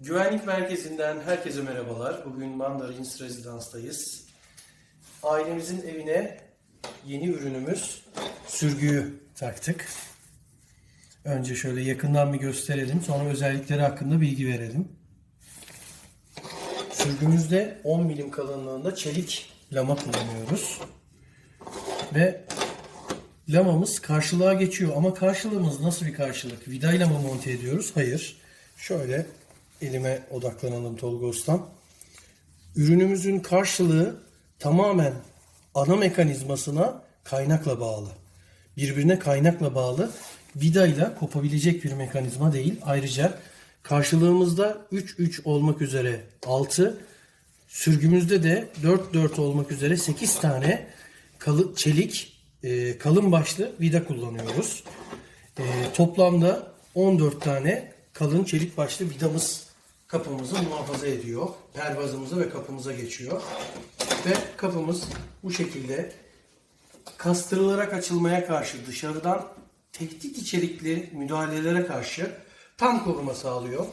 Güvenlik merkezinden herkese merhabalar. Bugün Mandarins Rezidans'tayız. Ailemizin evine yeni ürünümüz sürgüyü taktık. Önce şöyle yakından bir gösterelim. Sonra özellikleri hakkında bilgi verelim. Sürgümüzde 10 milim kalınlığında çelik lama kullanıyoruz. Ve lamamız karşılığa geçiyor. Ama karşılığımız nasıl bir karşılık? Vidayla mı monte ediyoruz? Hayır. Şöyle elime odaklanalım Tolga Ustam. Ürünümüzün karşılığı tamamen ana mekanizmasına kaynakla bağlı. Birbirine kaynakla bağlı. Vidayla kopabilecek bir mekanizma değil. Ayrıca karşılığımızda 3-3 olmak üzere 6, sürgümüzde de 4-4 olmak üzere 8 tane kalı, çelik e, kalın başlı vida kullanıyoruz. E, toplamda 14 tane kalın çelik başlı vidamız kapımızı muhafaza ediyor. Pervazımıza ve kapımıza geçiyor. Ve kapımız bu şekilde kastırılarak açılmaya karşı dışarıdan tehdit içerikli müdahalelere karşı tam koruma sağlıyor.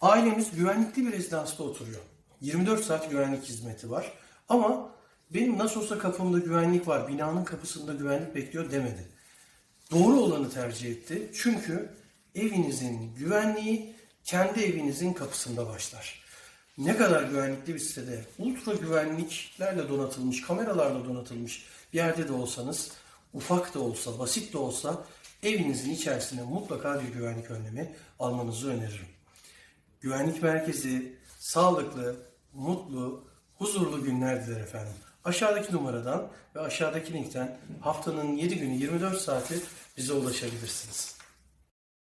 Ailemiz güvenlikli bir rezidansta oturuyor. 24 saat güvenlik hizmeti var. Ama benim nasıl olsa kapımda güvenlik var, binanın kapısında güvenlik bekliyor demedi. Doğru olanı tercih etti. Çünkü evinizin güvenliği kendi evinizin kapısında başlar. Ne kadar güvenlikli bir sitede, ultra güvenliklerle donatılmış, kameralarla donatılmış bir yerde de olsanız, ufak da olsa, basit de olsa evinizin içerisine mutlaka bir güvenlik önlemi almanızı öneririm. Güvenlik merkezi sağlıklı, mutlu, huzurlu günler diler efendim. Aşağıdaki numaradan ve aşağıdaki linkten haftanın 7 günü 24 saati bize ulaşabilirsiniz.